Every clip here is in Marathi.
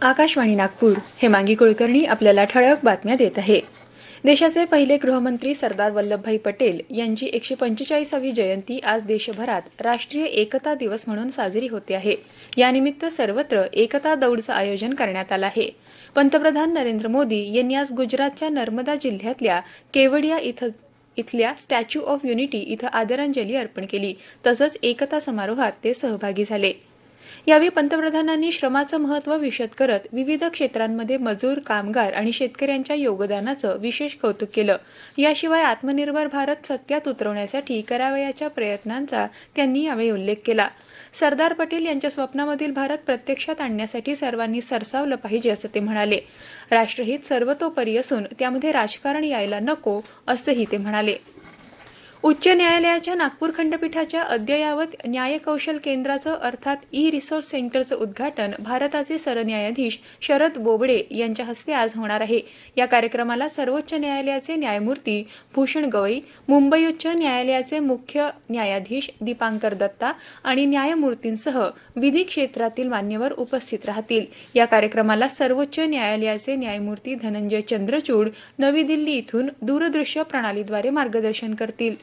आकाशवाणी नागपूर हेमांगी कुलकर्णी आपल्याला ठळक बातम्या देत आहे. देशाचे पहिले गृहमंत्री सरदार वल्लभभाई पटेल यांची एकशे पंचेचाळीसावी जयंती आज देशभरात राष्ट्रीय एकता दिवस म्हणून साजरी होते आहे. यानिमित्त सर्वत्र एकता दौडचं आयोजन करण्यात आलं आहे. पंतप्रधान नरेंद्र मोदी यांनी आज गुजरातच्या नर्मदा जिल्ह्यातल्या केवडिया इथं इथल्या स्टॅच्यू ऑफ युनिटी इथं आदरांजली अर्पण केली. तसंच एकता समारोहात ते सहभागी झाले. यावेळी पंतप्रधानांनी श्रमाचं महत्त्व विशद करत विविध क्षेत्रांमध्ये मजूर कामगार आणि शेतकऱ्यांच्या योगदानाचं विशेष कौतुक केलं. याशिवाय आत्मनिर्भर भारत सत्यात उतरवण्यासाठी करावयाच्या प्रयत्नांचा त्यांनी यावेळी उल्लेख केला. सरदार पटेल यांच्या स्वप्नामधील भारत प्रत्यक्षात आणण्यासाठी सर्वांनी सरसावलं पाहिजे असं ते म्हणाले. राष्ट्रहित सर्वतोपरी असून त्यामध्ये राजकारण यायला नको असंही ते म्हणाले. उच्च न्यायालयाच्या नागपूर खंडपीठाच्या अद्ययावत न्यायकौशल केंद्राचं अर्थात ई रिसोर्स सेंटरचं उद्घाटन भारताचे सरन्यायाधीश शरद बोबडे यांच्या हस्ते आज होणार आहे. या कार्यक्रमाला सर्वोच्च न्यायालयाचे न्यायमूर्ती भूषण गवई मुंबई उच्च न्यायालयाचे मुख्य न्यायाधीश दीपांकर दत्ता आणि न्यायमूर्तींसह विधी क्षेत्रातील मान्यवर उपस्थित राहतील. या कार्यक्रमाला सर्वोच्च न्यायालयाचे न्यायमूर्ती धनंजय चंद्रचूड नवी दिल्ली इथून दूरदृश्य प्रणालीद्वारे मार्गदर्शन करतील.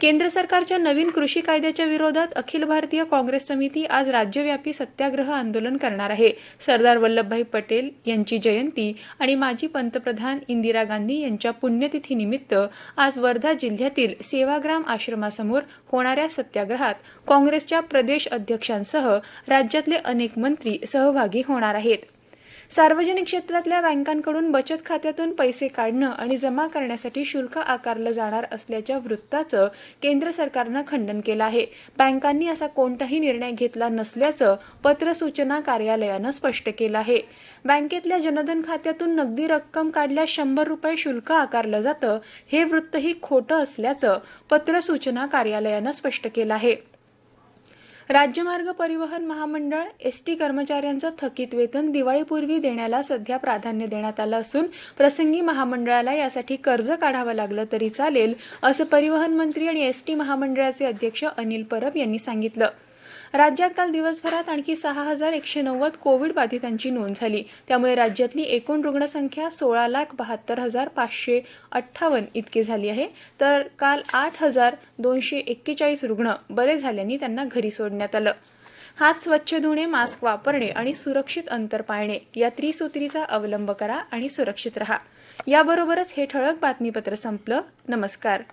केंद्र सरकारच्या नवीन कृषी कायद्याच्या विरोधात अखिल भारतीय काँग्रेस समिती आज राज्यव्यापी सत्याग्रह आंदोलन करणार आहे. सरदार वल्लभभाई पटेल यांची जयंती आणि माजी पंतप्रधान इंदिरा गांधी यांच्या पुण्यतिथीनिमित्त आज वर्धा जिल्ह्यातील सेवाग्राम आश्रमासमोर होणाऱ्या सत्याग्रहात काँग्रेसच्या प्रदेश अध्यक्षांसह राज्यातले अनेक मंत्री सहभागी होणार आहेत. सार्वजनिक क्षेत्रातल्या बँकांकडून बचत खात्यातून पैसे काढणं आणि जमा करण्यासाठी शुल्क आकारलं जाणार असल्याच्या वृत्ताचं केंद्र सरकारनं खंडन केलं आहे. बँकांनी असा कोणताही निर्णय घेतला नसल्याचं पत्र सूचना कार्यालयानं स्पष्ट केलं आहे. बँकेतल्या जनधन खात्यातून नगदी रक्कम काढल्यास शंभर रुपये शुल्क आकारलं जातं हे वृत्तही खोटं असल्याचं पत्र सूचना कार्यालयानं स्पष्ट केलं आहे. राज्यमार्ग परिवहन महामंडळ एस टी कर्मचाऱ्यांचं थकीत वेतन दिवाळीपूर्वी देण्याला सध्या प्राधान्य देण्यात आलं असून प्रसंगी महामंडळाला यासाठी कर्ज काढावं लागलं तरी चालेल असं परिवहन मंत्री आणि एस टी महामंडळाचे अध्यक्ष अनिल परब यांनी सांगितलं. राज्यात काल दिवसभरात आणखी सहा हजार एकशे नव्वद कोविड बाधितांची नोंद झाली. त्यामुळे राज्यातली एकूण रुग्णसंख्या सोळा लाख बहात्तर हजार पाचशे अठ्ठावन्न इतकी झाली आहे. तर काल आठ हजार दोनशे एक्केचाळीस रुग्ण बरे झाल्याने त्यांना घरी सोडण्यात आलं. हात स्वच्छ धुणे मास्क वापरणे आणि सुरक्षित अंतर पाळणे या त्रिसूत्रीचा अवलंब करा आणि सुरक्षित रहा. याबरोबरच हे ठळक बातमीपत्र संपलं. नमस्कार.